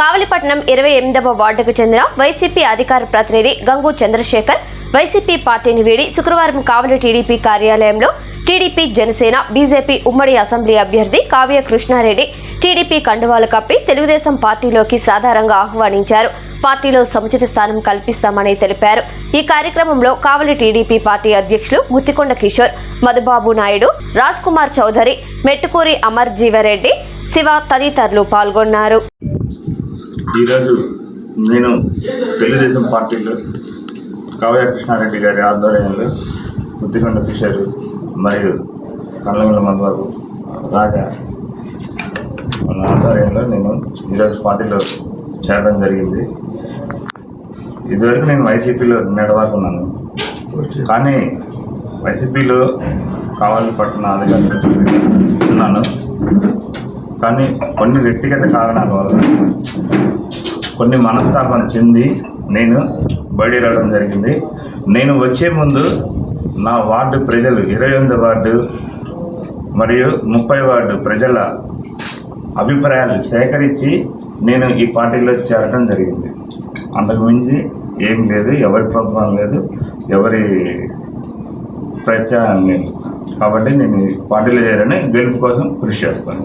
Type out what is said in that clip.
కావలిపట్నం ఇరవై ఎనిమిదవ వార్డుకు చెందిన వైసీపీ అధికార ప్రతినిధి గంగు చంద్రశేఖర్ వైసీపీ పార్టీని వీడి శుక్రవారం కావలి టీడీపీ కార్యాలయంలో టీడీపీ జనసేన బీజేపీ ఉమ్మడి అసెంబ్లీ అభ్యర్థి కావ్య కృష్ణారెడ్డి టీడీపీ కండువాలు కప్పి తెలుగుదేశం పార్టీలోకి సాధారణంగా ఆహ్వానించారు. పార్టీలో సముచిత స్థానం కల్పిస్తామని తెలిపారు. ఈ కార్యక్రమంలో కావలి టీడీపీ పార్టీ అధ్యక్షులు గుత్తికొండ కిషోర్ మధుబాబు నాయుడు రాజ్ కుమార్ చౌదరి మెట్టుకూరి అమర్ జీవరెడ్డి శివ తదితరులు పాల్గొన్నారు. ఈరోజు నేను తెలుగుదేశం పార్టీలో కావ్య కృష్ణారెడ్డి గారి ఆధ్వర్యంలో ముద్దికొండ కిషోర్ మరియు కళ్ళమల మధుబాబు రాజా వాళ్ళ ఆధ్వర్యంలో నేను ఈరోజు పార్టీలో చేరడం జరిగింది. ఇదివరకు నేను వైసీపీలో నడవాలన్నాను కానీ వైసీపీలో కావాలి పట్టణ అధికారులు ఉన్నాను. కానీ కొన్ని వ్యక్తిగత కారణాల వల్ల కొన్ని మనస్తాపం చెంది నేను బయట రావడం జరిగింది. నేను వచ్చే ముందు నా వార్డు ప్రజలు ఇరవై ఎనిమిది వార్డు మరియు ముప్పై వార్డు ప్రజల అభిప్రాయాలు సేకరించి నేను ఈ పార్టీలో చేరడం జరిగింది. అంతకు మించి ఏం లేదు ఎవరి ప్రభుత్వం లేదు ఎవరి ప్రచారం లేదు. కాబట్టి నేను ఈ పార్టీలో చేరని గెలుపు కోసం కృషి చేస్తాను.